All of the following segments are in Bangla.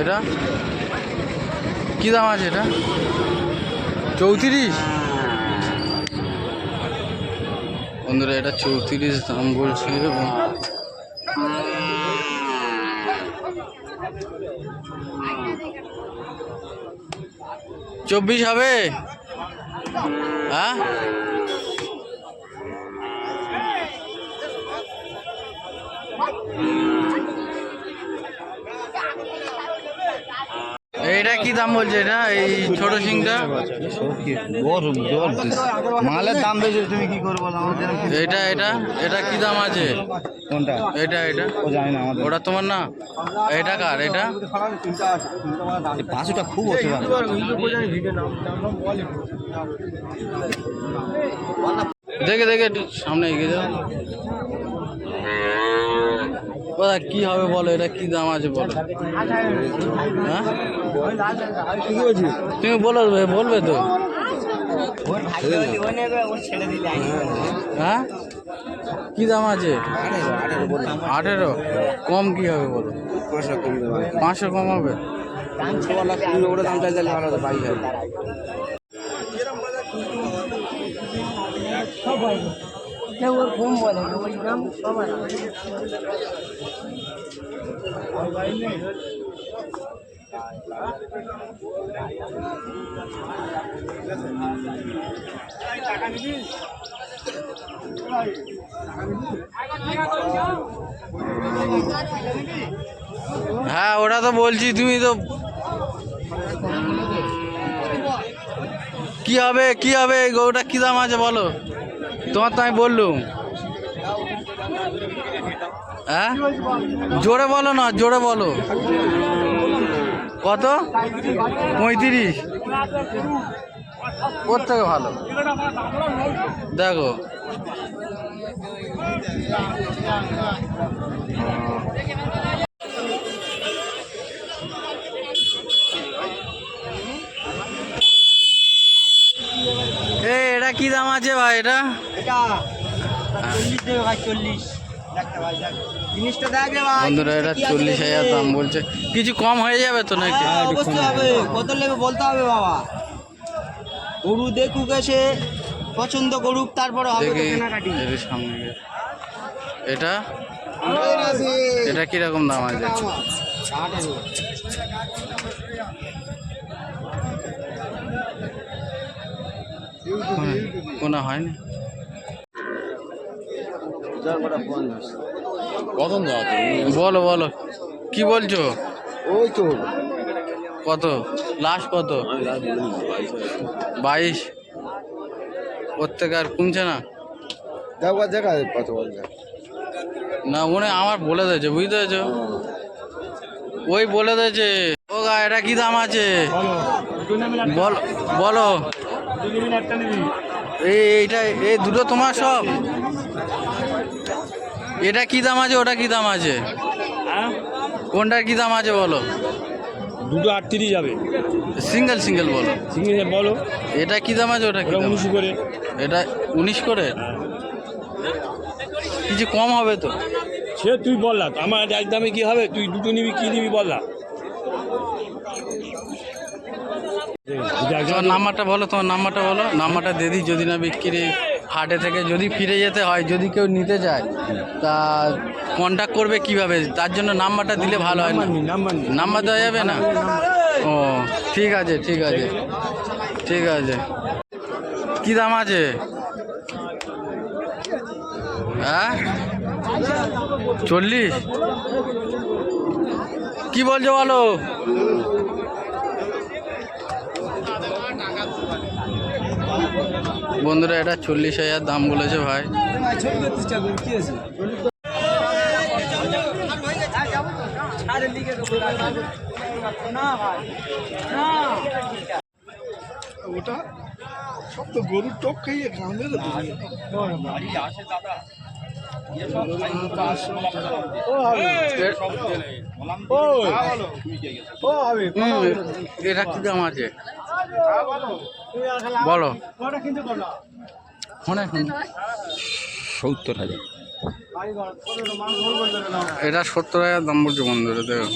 এটা? কি দাম আছে এটা? চৌত্রিশ? বন্ধুরা এটা চৌত্রিশ দাম বলছে। চব্বিশ হবে? হ্যাঁ? এইটা কি দাম বলছে এটা? এই ছোট সিংটা? মালের দাম বেশি তুমি কি করব? বলো এটা এটা এটা কি দাম আছে? কোনটা? এটা এটা ও জানি না আমাদের। ওটা তোমার না? এটা কার? এটা এই পাঁচশোটা খুব হতে পারে দেখে দেখে সামনে এগিয়ে যাও। দাদা কি হবে বলো? এটা কি দাম আছে বলো? হ্যাঁ? তুমি বলো, বলবে তো। হ্যাঁ? কি দাম আছে? আঠেরো। কম কি হবে বলো? পাঁচশো কম হবে। ওটা ভালো হতো বাইশ হাজার হ্যাঁ ওটা তো বলছি, তুমি তো কি হবে কি হবে? গরুটা কি দাম আছে বলো? তোমার তো আমি বললুম। হ্যাঁ? জোরে বলো না, জোরে বলো। কত? পঁয়ত্রিশ। ওর থেকে ভালো? দেখো এ এটা কি দাম আছে ভাই এটা? এটা চল্লিশ দেবে ভাই চল্লিশ জিনিসটা দেখ বন্ধুরা এটা চল্লিশ হাজার দাম বলছে। কিছু কম হয়ে যাবে তো নাকি? হ্যাঁ, কত নেবে বলতে হবে বাবা। গরু দেখুক এসে পছন্দ করুক তারপরে হবে কেনাকাটি। সামনে এটা? এটা কীরকম দাম আছে। কোনো হয়নি। বলো বলো। কি বলছো? ওই তো। কত? লাস্ট কত? বাইশ। ওর থেকে আর কমছে না? দেখো দেখা কত বলছে না উনি আমার বলে দিয়েছে বুঝতে পেরেছ? ওই বলে দিয়েছে। ও গা এটা কি দাম আছে? বলো বলো। এইটা এই দুটো তোমার সব? এটা কি দাম আছে ওটা কি দাম আছে? কোনটার কি দাম আছে বলো? দুটো আটত্রিশ যাবে। সিঙ্গেল সিঙ্গেল বলো। সিঙ্গেল বলো। এটা কি দাম আছে ওটা কি উনিশশো করে। এটা উনিশ করে? কিছু কম হবে তো? সে তুই বললা আমার এক দামে কি হবে? তুই দুটো নিবি কি নিবি বললা তোমার নাম্বারটা বলো তোমার নাম্বারটা বলো। নাম্বারটা দিয়ে দিই যদি না বিক্রি হাটে থেকে যদি ফিরে যেতে হয় যদি কেউ নিতে চায় তা কন্ট্যাক্ট করবে কীভাবে? তার জন্য নাম্বারটা দিলে ভালো হয় না। নাম্বার নাম্বার দেওয়া যাবে না? ও ঠিক আছে ঠিক আছে। ঠিক আছে। কি দাম আছে? হ্যাঁ? চল্লিশ? কি বলছো বলো? বন্ধুরা এটা চল্লিশ হাজার দাম বলেছে ভাই ওটা সব তো গরুর টক খাইয়ে গ্রামের এটা কি দাম আছে বলো। ফোনে ফোন সত্তর হাজার। এটা সত্তর হাজার দাম বলছে বন্ধুরা দেখো।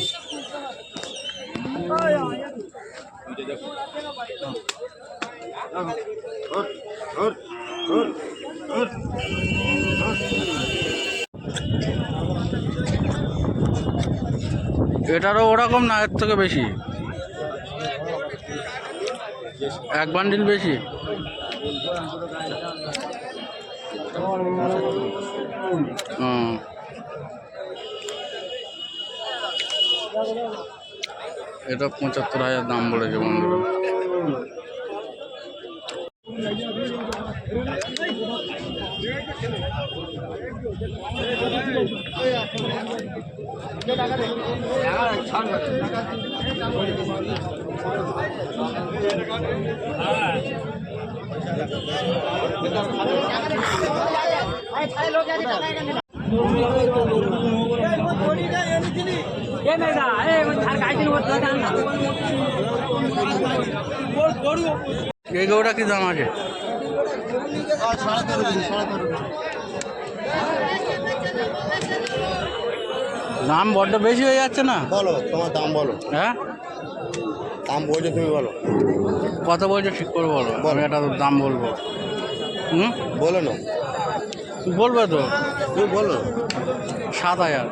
এটারও ওরকম না এর থেকে বেশি। এক বান্ডিল বেশি। এটা পঁচাত্তর হাজার দাম বলেছে বন্ধুরা। এই গৌটা কি দাম আছে? দাম বড্ড বেশি হয়ে যাচ্ছে না? বলো তোমার দাম বলো। হ্যাঁ? দাম বলছো তুমি বলো। কত বলছো ঠিক করে বলো আমি একটা দাম বলব। হুম? বলো না বলবে তো? তুমি বলো। সাত হাজার।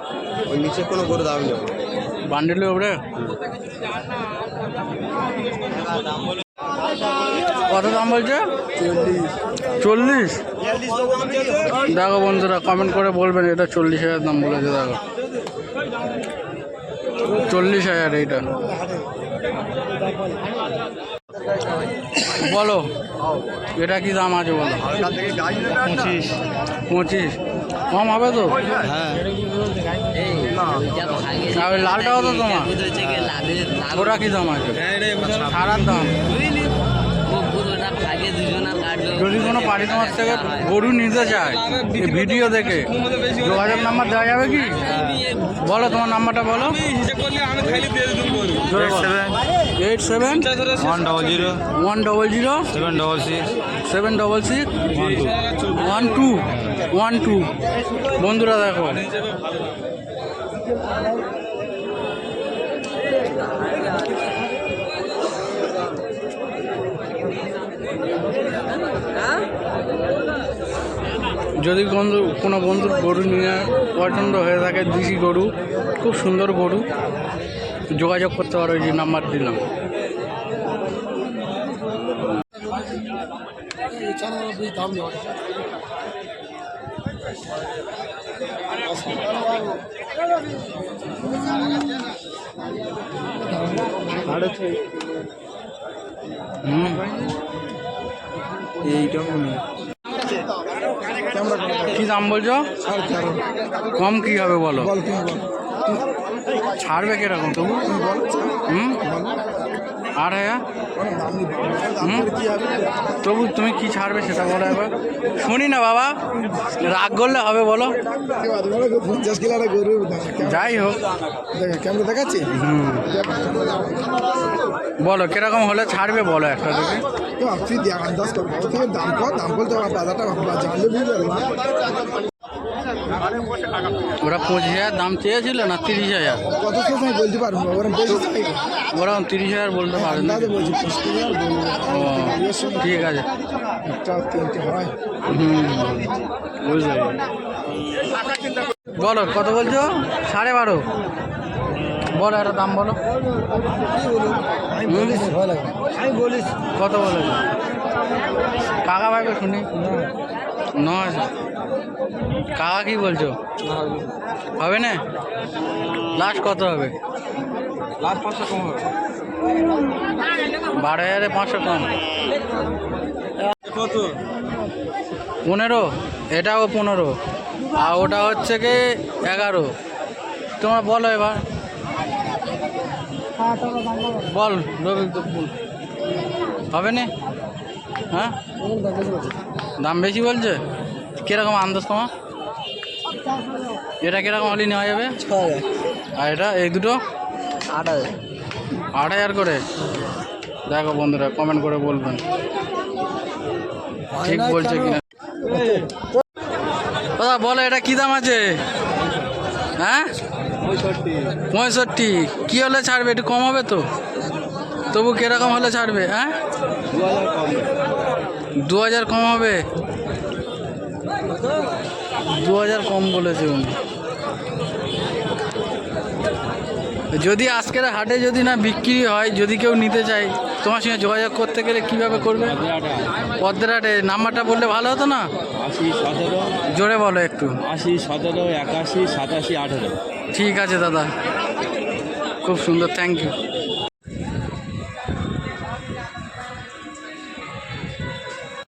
ওই নিচে কোনো করে দাম নেই। বান্ডিলের উপরে? কত দাম বলছে? চল্লিশ। দেখো বন্ধুরা কমেন্ট করে বলবেন এটা চল্লিশ হাজার দাম বলেছে দেখো। চল্লিশ হাজার এইটা। বলো এটা কি দাম আছে বলো? পঁচিশ। পঁচিশ। কম হবে তো? ওই লালটাও তো তোমার। ওটা কি দাম আছে? সারার দাম। যদি কোনো পার্টি তোমার থেকে গরু নিতে চায় ভিডিও দেখে যোগাযোগ নাম্বার দেওয়া যাবে কি? বলো তোমার নাম্বারটা বলো। Eight seven one double zero one double zero seven double six seven double six one two one two. বন্ধুরা দেখো। যদি বন্ধু কোনো বন্ধুর গরু নিয়ে পছন্দ হয়ে থাকে দেশি গরু খুব সুন্দর গরু যোগাযোগ করতে পারো যে নাম্বার দিলাম। হুম। কি দাম বলছো? কম কি হবে বলো? ছাড়বে কীরকম? তবু হুম? আর হুম? তবু তুমি কি ছাড়বে সেটা বলো একবার। শুনি না বাবা রাগ করলে হবে বলো। পঞ্চাশ কিলো গরু যাই হোক। ক্যামেরা দেখাচ্ছি? হুম। বলো কীরকম হলে ছাড়বে বলো একটা থেকে তো আপনি আন্দাজ করব থেকে দাম কর দাম বলতে আমার বাজারটা জানলে বুঝতে পারব ওরা পঁচিশ হাজার দাম চেয়েছিল না তিরিশ হাজার? কত আমি বলতে পারব ওরা ওরা তিরিশ হাজার বলতে পারে না ও ঠিক আছে। হয়। বলো কত বলছো? সাড়ে বারো। বলো একটা দাম বলো। আমি বলিস কত বলেছ কাকা ভাইকে শুনি। নয় কাকা কি বলছো? হবে না? লাস্ট কত হবে লাস্ট পাঁচশো কম হবে? বারো হাজারে পাঁচশো কম। কত? পনেরো? এটাও পনেরো। আর ওটা হচ্ছে কি এগারো। তোমরা বলো এবার। বল। হবে না। হ্যাঁ? দাম বেশি বলছে? কীরকম আন্দাজ তোমার? এটা কীরকম হলে নেওয়া যাবে? আর এটা এই দুটো? আট হাজার। আট হাজার করে? দেখো বন্ধুরা কমেন্ট করে বলবেন। ঠিক বলছে কিনা। দাদা বলো এটা কি দাম আছে? হ্যাঁ? পঁয়ষট্টি। কি হলে ছাড়বে? একটু কম হবে তো? তবু কীরকম হলে ছাড়বে হ্যাঁ? দু হাজার কম হবে। দু হাজার কম বলেছে উনি। যদি আজকের হাটে যদি না বিক্রি হয় যদি কেউ নিতে চায় তোমার সঙ্গে যোগাযোগ করতে গেলে কীভাবে করবে? পদ্মের হাটে নাম্বারটা বললে ভালো হতো না? আশি সতেরো। জোরে বলো একটু। আশি সতেরো একাশি সাতাশি আঠেরো। ঠিক আছে দাদা। খুব সুন্দর থ্যাংক ইউ